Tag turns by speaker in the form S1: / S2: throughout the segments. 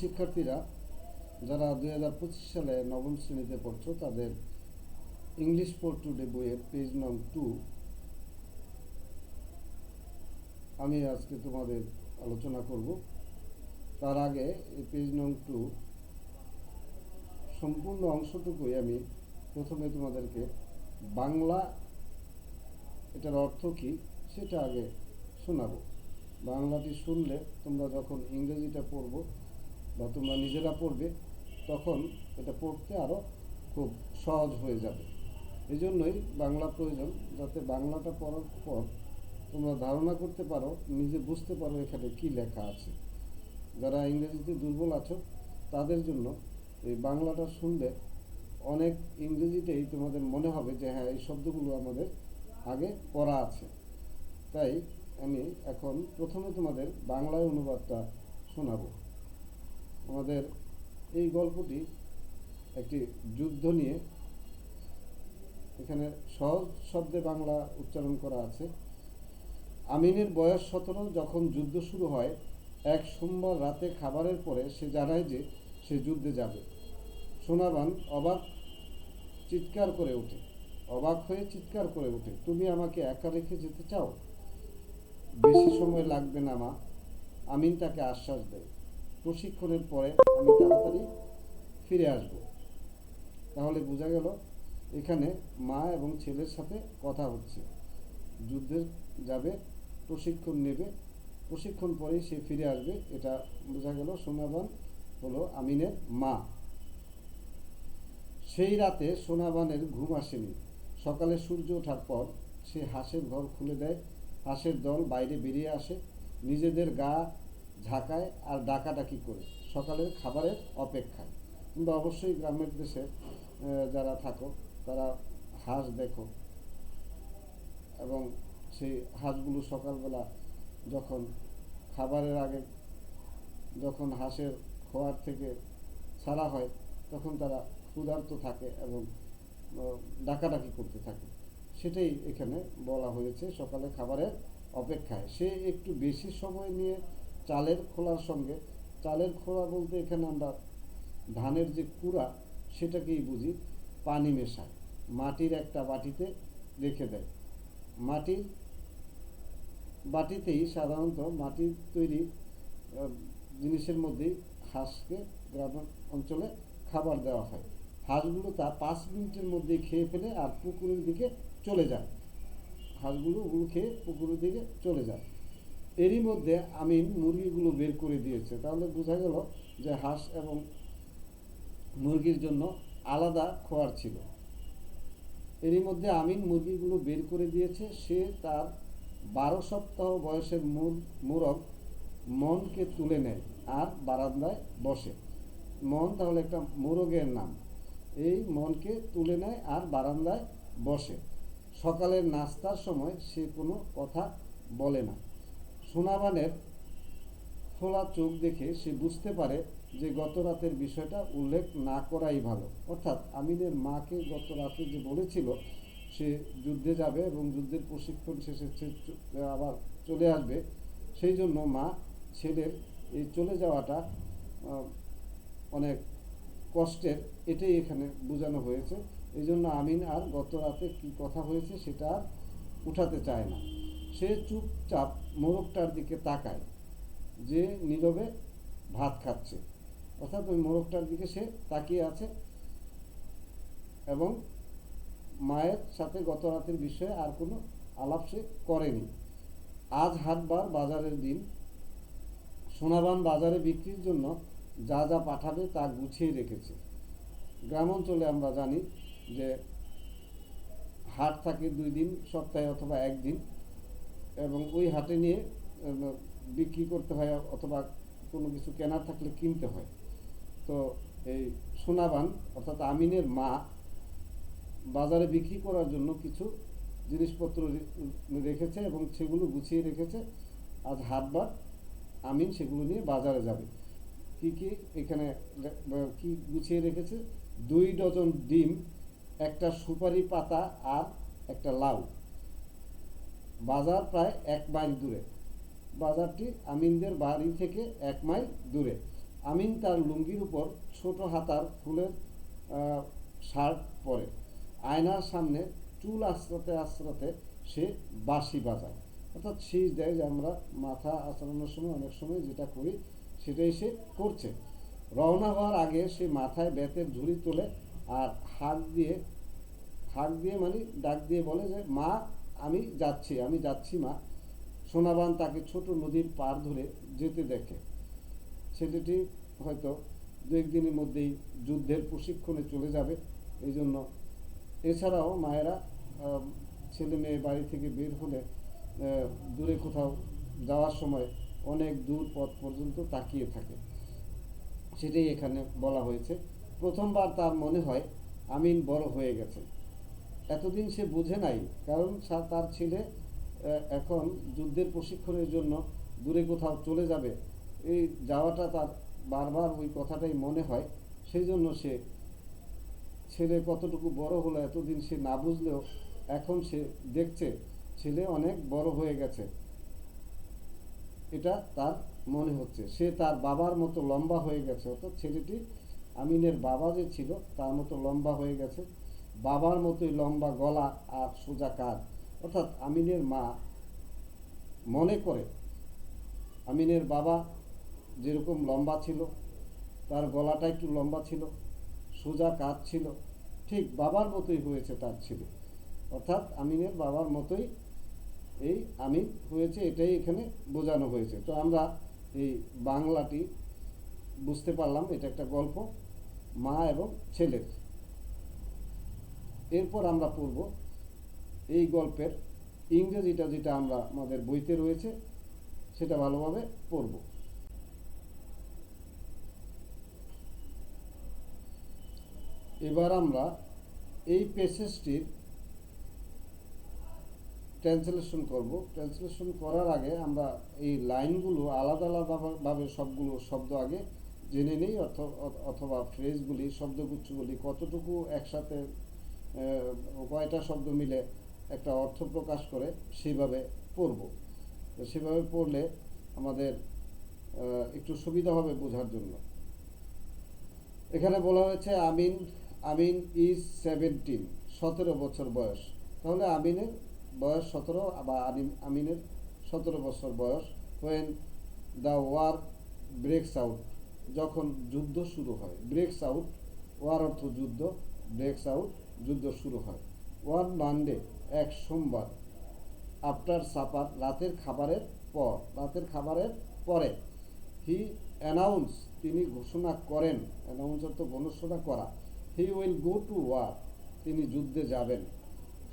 S1: শিক্ষার্থীরা যারা দুই হাজার পঁচিশ সালে নবম শ্রেণীতে পড়ছো, তাদের ইংলিশ ফর টুডে বইয়ের পেজ নং টু আমি আজকে তোমাদের আলোচনা করব। তার আগে এই পেজ নং টু সম্পূর্ণ অংশটুকুই আমি প্রথমে তোমাদেরকে বাংলা, এটার অর্থ কী সেটা আগে শোনাবো। বাংলাটি শুনলে তোমরা যখন ইংরেজিটা পড়ব বা তোমরা নিজেরা পড়বে, তখন এটা পড়তে আরও খুব সহজ হয়ে যাবে। এই জন্যই বাংলা প্রয়োজন, যাতে বাংলাটা পড়ার পর তোমরা ধারণা করতে পারো, নিজে বুঝতে পারো এখানে কি লেখা আছে। যারা ইংরেজিতে দুর্বল আছো, তাদের জন্য এই বাংলাটা শুনলে অনেক ইংরেজিতেই তোমাদের মনে হবে যে হ্যাঁ এই শব্দগুলো আমাদের আগে পড়া আছে। তাই আমি এখন প্রথমে তোমাদের বাংলায় অনুবাদটা শোনাবো। আমাদের এই গল্পটি একটি যুদ্ধ নিয়ে এখানে সহজ শব্দে বাংলা উচ্চারণ করা আছে। আমিনের বয়স সতেরো, যখন যুদ্ধ শুরু হয়, এক সোমবার রাতে খাবারের পরে সে জানায় যে সে যুদ্ধে যাবে। সোনাবান অবাক চিৎকার করে ওঠে। অবাক হয়ে চিৎকার করে ওঠে, তুমি আমাকে একা রেখে যেতে চাও? বেশি সময় লাগবে না মা। আমিন তাকে আশ্বাস দেয়। প্রশিক্ষণের পরে আমি তাড়াতাড়ি ফিরে আসব। তাহলে বোঝা গেল এখানে মা এবং ছেলের সাথে কথা হচ্ছে। যুদ্ধে যাবে, প্রশিক্ষণ নেবে। প্রশিক্ষণ পরেই সে ফিরে আসবে। এটা বোঝা গেল সোনাবান হলো আমিনের মা। সেই রাতে সোনাবানের ঘুম আসেনি। সকালে সূর্য ওঠার পর সে হাঁসের ঘর খুলে দেয়। হাঁসের দল বাইরে বেরিয়ে আসে। নিজেদের গা ঝাঁকায় আর ডাকাডাকি করে? সকালের খাবারের অপেক্ষায়। তোমরা অবশ্যই গ্রামের দেশে যারা থাকো, তারা হাঁস দেখো। এবং সেই হাঁসগুলো সকালবেলা যখন খাবারের আগে, যখন হাঁসের খোয়ার থেকে ছাড়া হয়, তখন তারা ক্ষুধার্ত থাকে এবং ডাকাডাকি করতে থাকে। সেটাই এখানে বলা হয়েছে সকালে খাবারের অপেক্ষায়। সে একটু বেশি সময় নিয়ে চালের খোলার সঙ্গে, চালের খোলা বলতে এখানে আমরা ধানের যে কুড়া, সেটাকেই বুঝি, পানি মেশায়। মাটির একটা বাটিতে রেখে দেয়। মাটির বাটিতেই সাধারণত মাটির তৈরি জিনিসের মধ্যেই হাঁসকে গ্রাম অঞ্চলে খাবার দেওয়া হয়। হাঁসগুলো তা পাঁচ মিনিটের মধ্যে খেয়ে ফেলে আর পুকুরের দিকে চলে যায়। হাঁসগুলো ওগুলো খেয়ে পুকুরের দিকে চলে যায়। এরই মধ্যে আমিন মুরগিগুলো বের করে দিয়েছে। তাহলে বোঝা গেল যে হাঁস এবং মুরগির জন্য আলাদা খোয়ার ছিল। এরই মধ্যে আমিন মুরগিগুলো বের করে দিয়েছে। সে তার বারো সপ্তাহ বয়সের মুর মুরগ মনকে তুলে নেয় আর বারান্দায় বসে। মন তাহলে একটা মোরগের নাম। এই মনকে তুলে নেয় আর বারান্দায় বসে। সকালের নাস্তার সময় সে কোনো কথা বলে না। সোনাবানের খোলা চোখ দেখে সে বুঝতে পারে যে গত রাতের বিষয়টা উল্লেখ না করাই ভালো। অর্থাৎ আমিনের মাকে গত রাতে যে বলেছিল, সে যুদ্ধে যাবে এবং যুদ্ধের প্রশিক্ষণ শেষে সে আবার চলে আসবে, সেই জন্য মা ছেলের এই চলে যাওয়াটা অনেক কষ্টের, এটাই এখানে বোঝানো হয়েছে। এই জন্য আমিন আর গত রাতে কি কথা হয়েছে সেটা উঠাতে চায় না। সে চুপচাপ মোরগটার দিকে তাকায়, যে নীরবে ভাত খাচ্ছে। অর্থাৎ ওই মোরগটার দিকে সে তাকিয়ে আছে এবং মায়ের সাথে গত রাতের বিষয়ে আর কোনো আলাপ সে করেনি। আজ হাটবার বাজারের দিন। সোনাবান বাজারে বিক্রির জন্য যা যা পাঠাবে তা গুছিয়ে রেখেছে। গ্রাম অঞ্চলে আমরা জানি যে হাট থাকে দুই দিন, সপ্তাহে অথবা একদিন। এবং ওই হাটে নিয়ে বিক্রি করতে হয় অথবা কোনো কিছু কেনার থাকলে কিনতে হয়। তো এই সোনাবান, অর্থাৎ আমিনের মা, বাজারে বিক্রি করার জন্য কিছু জিনিসপত্র রেখেছে এবং সেগুলো গুছিয়ে রেখেছে। আজ হাটবার আমিন সেগুলো নিয়ে বাজারে যাবে। কি কি এখানে কি গুছিয়ে রেখেছে? দুই ডজন ডিম, একটা সুপারি পাতা আর একটা লাউ। বাজার প্রায় এক মাইল দূরে। বাজারটি আমিনদের বাড়ি থেকে এক মাইল দূরে। আমিন তার লুঙ্গির উপর ছোট হাতার ফুলের শার্ট পরে। আয়নার সামনে চুল আশ্রাতে আশ্রাতে সে বাঁশি বাজায়। অর্থাৎ শীষ দেয় যে আমরা মাথা আচড়ানোর সময় অনেক সময় যেটা করি সেটাই সে করছে। রওনা হওয়ার আগে সে মাথায় বেতের ঝুড়ি তোলে আর হাত দিয়ে হাত দিয়ে মানে ডাক দিয়ে বলে যে, মা আমি যাচ্ছি আমি যাচ্ছি মা। সোনাবান তাকে ছোট নদীর পার ধরে যেতে দেখে। ছেলেটি হয়তো দু একদিনের মধ্যেই যুদ্ধের প্রশিক্ষণে চলে যাবে। এই জন্য এছাড়াও মায়েরা ছেলে মেয়ে বাড়ি থেকে বের হলে দূরে কোথাও যাওয়ার সময় অনেক দূর পথ পর্যন্ত তাকিয়ে থাকে। সেটাই এখানে বলা হয়েছে। প্রথমবার তার মনে হয় আমিন বড় হয়ে গেছে। এতদিন সে বুঝে নাই, কারণ তার ছেলে এখন যুদ্ধের প্রশিক্ষণের জন্য দূরে কোথাও চলে যাবে। এই যাওয়াটা তার বারবার ওই কথাটাই মনে হয়। সেই জন্য সে ছেলে কতটুকু বড় হলো এতদিন সে না বুঝলেও এখন সে দেখছে ছেলে অনেক বড় হয়ে গেছে। এটা তার মনে হচ্ছে। সে তার বাবার মতো লম্বা হয়ে গেছে। অর্থাৎ ছেলেটি আমিনের বাবা যে ছিল, তার মতো লম্বা হয়ে গেছে। বাবার মতোই লম্বা গলা আর সোজা কাঁধ। অর্থাৎ আমিনের মা মনে করে, আমিনের বাবা যেরকম লম্বা ছিল, তার গলাটা একটু লম্বা ছিল, সোজা কাঁধ ছিল, ঠিক বাবার মতোই হয়েছে তার ছিল। অর্থাৎ আমিনের বাবার মতোই এই আমিন হয়েছে, এটাই এখানে বোঝানো হয়েছে। তো আমরা এই বাংলাটি বুঝতে পারলাম, এটা একটা গল্প, মা এবং ছেলের। এরপর আমরা পড়ব এই গল্পের ইংরেজিটা যেটা আমরা আমাদের বইতে রয়েছে, সেটা ভালোভাবে পড়ব। এবার আমরা এই প্যাসেজটির ট্রান্সলেশন করব। ট্রান্সলেশন করার আগে আমরা এই লাইনগুলো আলাদা আলাদাভাবে সবগুলো শব্দ আগে জেনে নিই অথ- অথ- অথবা ফ্রেজগুলি শব্দগুচ্ছগুলি কতটুকু একসাথে কয়টা শব্দ মিলে একটা অর্থ প্রকাশ করে, সেইভাবে পড়ব। সেভাবে পড়লে আমাদের একটু সুবিধা হবে বোঝার জন্য। এখানে বলা হয়েছে আমিন আমিন ইজ সেভেন্টিন সতেরো বছর বয়স। তাহলে আমিনের বয়স সতেরো বা আমিন- আমিনের সতেরো বছর বয়স when the war breaks out যখন যুদ্ধ শুরু হয়। ব্রেকস আউট ওয়ার অর্থ যুদ্ধ ব্রেকস আউট যুদ্ধ শুরু হয়। ওয়ান মানডে, এক সোমবার। আফটার সাপার, রাতের খাবারের পর, রাতের খাবারের পরে। হি অ্যানাউন্স তিনি ঘোষণা করেন। অ্যানাউন্স অর্থ ঘোষণা করা। He will go to war তিনি যুদ্ধে যাবেন।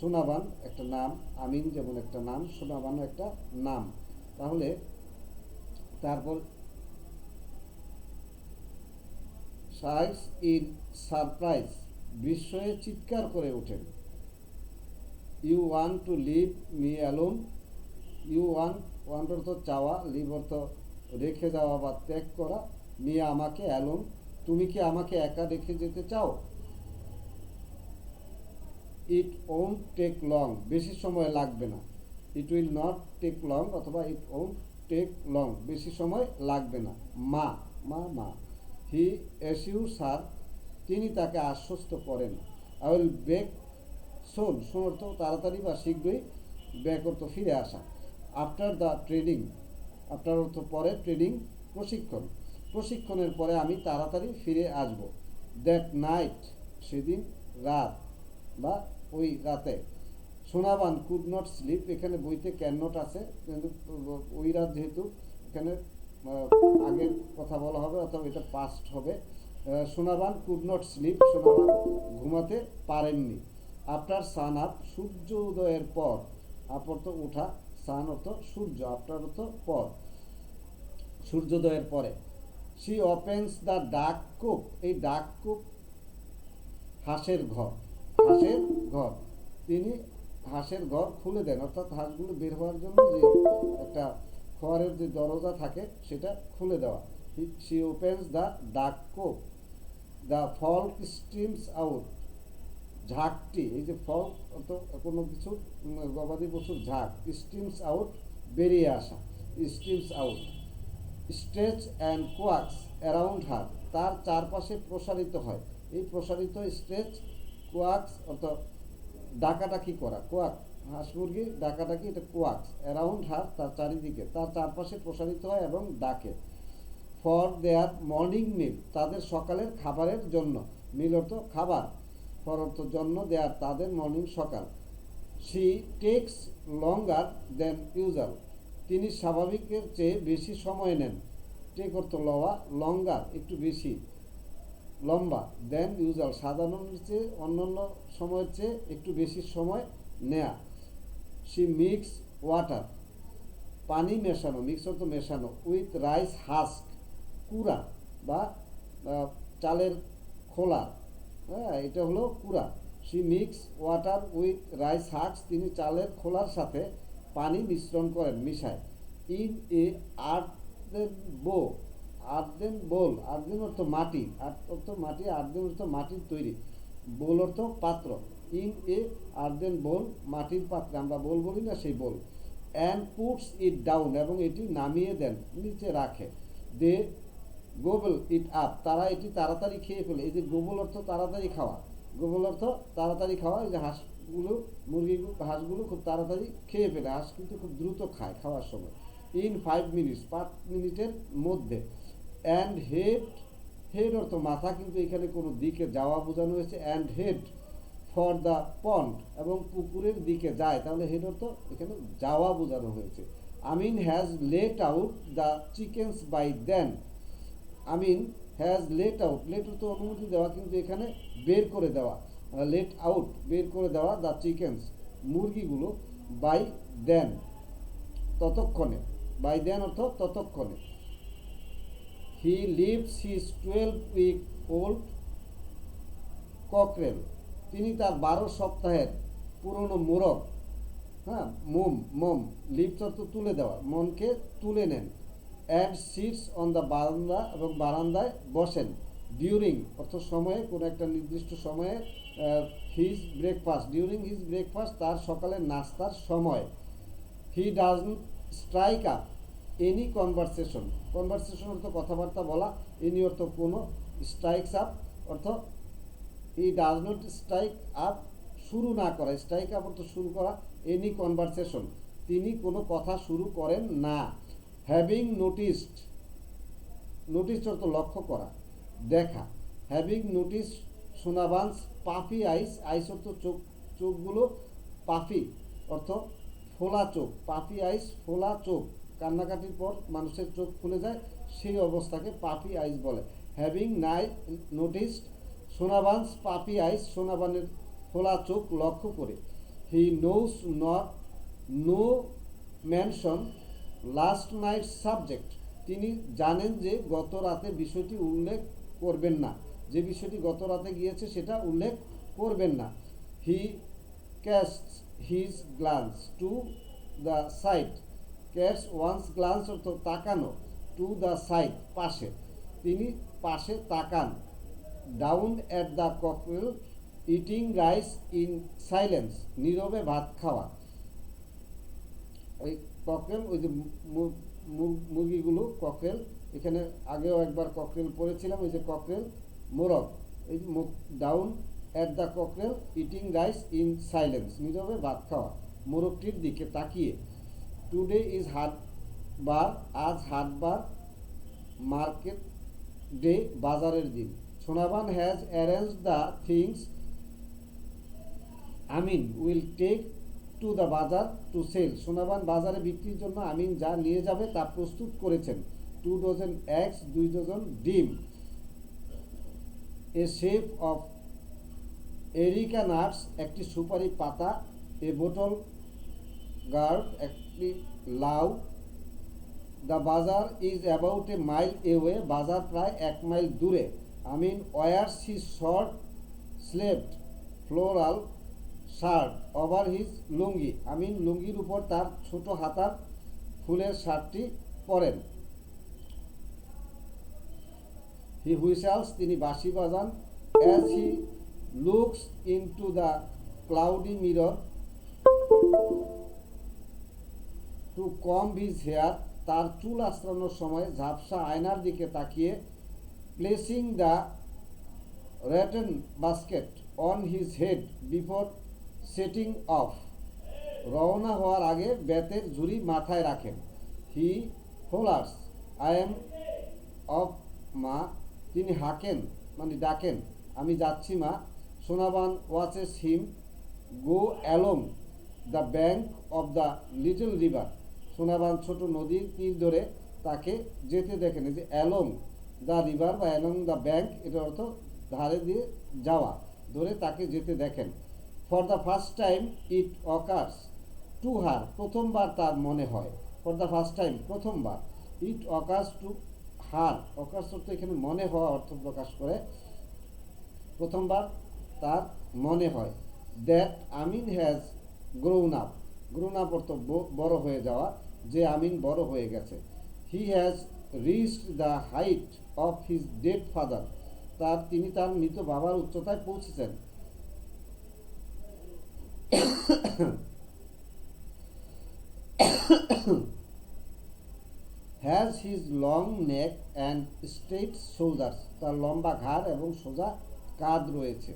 S1: সোনাবান একটা নাম, আমিন যেমন একটা নাম সোনাবানও একটা নাম। তাহলে, তারপর সাইস ইন সারপ্রাইজ। বিস্ময়ে চিৎকার করে ওঠেন। You want to leave me alone you want want অর্থ চাওয়া লিভ অর্থ রেখে যাওয়া বা ত্যাগ করা? মি আমাকে অ্যালোন তুমি কি আমাকে একা রেখে যেতে চাও? ইট ওন্ট টেক লং বেশি সময় লাগবে না। It will not take long অথবা ইট ওন্ট টেক লং বেশি সময় লাগবে না। মা মা মা হি এসিউ স্যার তিনি তাকে আশ্বস্ত করেন। আই উইল বেক শোন শোন অর্থ তাড়াতাড়ি বা শীঘ্রই ব্যাক অর্থ ফিরে আসা। আফটার দ্য ট্রেনিং আফটার অর্থ পরে ট্রেনিং প্রশিক্ষণ প্রশিক্ষণের পরে আমি তাড়াতাড়ি ফিরে আসব। দ্যাট নাইট সেদিন রাত বা ওই রাতে সোনাবান কুড নট স্লিপ এখানে বইতে ক্যান নট আছে। কিন্তু ওই রাত যেহেতু এখানে আগের কথা বলা হবে, অথবা এটা পাস্ট হবে। Sonaban could not sleep Sonaban ঘুমাতে পারেননি। আফটার সান আপ সূর্য উদয়ের পর আপ অর্থ ওঠা সান অর্থ সূর্য আফটার অর্থ পর সূর্যোদয়ের পরে। She opens the duck coop এই ডাক কুপ হাঁসের ঘর হাঁসের ঘর। তিনি হাঁসের ঘর খুলে দেন, অর্থাৎ হাঁসগুলো বের হওয়ার জন্য যে একটা খড়ের যে দরজা থাকে, সেটা খুলে দেওয়া। C opens the duck coop the fowl streams out ঝাঁকটি এই যে ফল কোনো কিছু গবাদি পশুর ঝাঁক স্ট্রিমস আউট বেরিয়ে আসা streams out stretch and quacks around her তার চারপাশে প্রসারিত হয়। এই প্রসারিত স্ট্রেচ কোয়াক্স অর্থাৎ ডাকাডাকি করা? কোয়াক হাঁস মুরগি ডাকাডাকি এটা কোয়াক্স অ্যারাউন্ড হার তার চারিদিকে। তার চারপাশে প্রসারিত হয় এবং ডাকে। ফর দেয়ার মর্নিং মিল, তাদের সকালের খাবারের জন্য। মিল অর্থ খাবার। ফর অর্থ জন্য দেয়ার তাদের মর্নিং সকাল। She takes longer than usual. তিনি স্বাভাবিকের চেয়ে বেশি সময় নেন। টেক অর্থ লওয়া, লঙ্গার একটু বেশি। লম্বা, দেন ইউজাল। সাধারণের চেয়ে অন্যান্য সময়ের চেয়ে একটু বেশি সময় নেয়া। She mix water. পানি মেশানো, মিক্স অর্থ মেশানো, উইথ রাইস হাস্ক। কুড়া বা চালের খোলা। হ্যাঁ এটা হলো কুড়া। She mix water with rice husks, তিনি চালের খোলার সাথে পানি মিশ্রণ করেন, মিশায়। In a earthen bow earthen bowl earthen অর্থ মাটি অর্থ মাটি আর্থেন অর্থ মাটির তৈরি। বোল অর্থ পাত্র। ইন এ আর্থেন বোল, মাটির পাত্রে, আমরা বোল বলি না, সেই bowl. And puts it down এবং এটি নামিয়ে দেন, নিচে রাখে। দে গোবল ইট আপ তারা এটি তাড়াতাড়ি খেয়ে ফেলে। এই যে গোবল অর্থ তাড়াতাড়ি খাওয়া গোবল অর্থ তাড়াতাড়ি খাওয়া, এই যে হাঁসগুলো মুরগিগুলো হাঁসগুলো খুব তাড়াতাড়ি খেয়ে ফেলে। হাঁস কিন্তু খুব দ্রুত খায় খাওয়ার সময়। ইন ফাইভ মিনিটস পাঁচ মিনিটের মধ্যে। অ্যান্ড হেড হেড অর্থ মাথা কিন্তু এখানে কোনো দিকে যাওয়া বোঝানো হয়েছে। And head for the pond এবং পুকুরের দিকে যায়। তাহলে হেড অর্থ এখানে যাওয়া বোঝানো হয়েছে। Amin has let out the chickens by then Amin has let out let তো অনুমতি দেওয়া, কিন্তু এখানে বের করে দেওয়া লেট আউট বের করে দেওয়া দ্য চিকেন্স মুরগিগুলো বাই দেন ততক্ষণে বাই দেন অর্থ ততক্ষণে। He leaves his twelve week old cockerel তিনি তার বারো সপ্তাহের পুরনো মোরগ হ্যাঁ মোম, মম লিপস অর্থ তুলে দেওয়া মনকে তুলে নেন। অ্যান্ড সিটস অন দ্য বারান্দা এবং বারান্দায় বসেন ডিউরিং অর্থাৎ সময়ে কোনো একটা নির্দিষ্ট সময়ে his breakfast during his breakfast তার সকালে নাস্তার সময়। He does strike up any conversation conversation অর্থ কথাবার্তা বলা এনি অর্থ কোনো স্ট্রাইকস আপ অর্থ he does not strike up শুরু না করা। স্ট্রাইক আপ অর্থ শুরু করা এনি কনভারসেশন তিনি কোনো কথা শুরু করেন না। হ্যাভিং নোটিসড নোটিস অর্থ লক্ষ্য করা। দেখা having notice Sonaban's puffy eyes eyes অর্থ চোখ, চোখগুলো পাফি অর্থ ফোলা চোখ পাফি আইস ফোলা চোখ। কান্নাকাটির পর মানুষের চোখ খুলে যায়, সেই অবস্থাকে পাপি আইস বলে। হ্যাভিং নাই নোটিসড সোনাবান্স পাপি আইস সোনাবানের খোলা চোখ লক্ষ্য করে। He knows not no mention last night subject. তিনি জানেন যে গত রাতে বিষয়টি উল্লেখ করবেন না। যে বিষয়টি গত রাতে গিয়েছে সেটা উল্লেখ করবেন না। He cast his glance to the side casts once glance অর্থ তাকানো টু দ্য সাইড পাশে। তিনি পাশে তাকান। Down at the cockerel eating rice in silence নীরবে ভাত খাওয়া। ককরেল ওই যে মুরগিগুলো ককরেল এখানে আগেও একবার ককরেল পড়েছিলাম ওই যে ককরেল মোরগ, এই down at the cockerel eating rice in silence নীরবে ভাত খাওয়া, মোরগটির দিকে তাকিয়ে টুডে ইজ হাট বার আজ হাটবার মার্কেট ডে বাজারের দিন, Sonaban has arrange the things Amin will take to the bazaar to sell Sonaban বাজারে বিক্রির জন্য আমিন যা নিয়ে যাবে তা প্রস্তুত করেছেন। টু ডজন এক্স দুই ডজন ডিম। A shape of areca nuts একটি সুপারি পাতা এ বোটল গার্ড একটি লাউ। The bazaar is about a mile away বাজার প্রায় এক মাইল দূরে। Amin wears his short sleeved, floral shirt over his lungi Amin লুঙ্গির উপর তার ছোট হাতার ফুলের শার্টটি পরেন। হি হুইসেলস, তিনি বাঁশি বাজান। As he looks into the cloudy mirror to comb his hair তার চুল আশ্রানোর সময় ঝাপসা আয়নার দিকে তাকিয়ে placing the rattan basket on his head before setting off রওনা হওয়ার আগে বেতের ঝুড়ি মাথায় রাখেন। He hollers I'm off ma. তিনি হাকেন মানে ডাকেন, আমি যাচ্ছি, মা। Sonaban watches him go along the bank of the little river Sonaban ছোট নদীর তীর ধরে তাকে যেতে দেখেন যে অ্যালং দ্য রিভার বা অ্যালং দ্য ব্যাঙ্ক এটার অর্থ ধারে দিয়ে যাওয়া, ধরে তাকে যেতে দেখেন। For the first time it occurs to her প্রথমবার তার মনে হয়। ফর দ্য ফার্স্ট টাইম প্রথমবার it occurs to her occurs অর্থ এখানে মনে হওয়া অর্থ প্রকাশ করে। প্রথমবার তার মনে হয় that Amin has grown up grown up অর্থ বড় হয়ে যাওয়া, যে আমিন বড় হয়ে গেছে। He has reached the height of his dead father তার তিনি তার মৃত বাবার উচ্চতায় পৌঁছেছেন। Has his long neck and straight shoulders তার লম্বা ঘাড় এবং সোজা কাঁধ রয়েছে।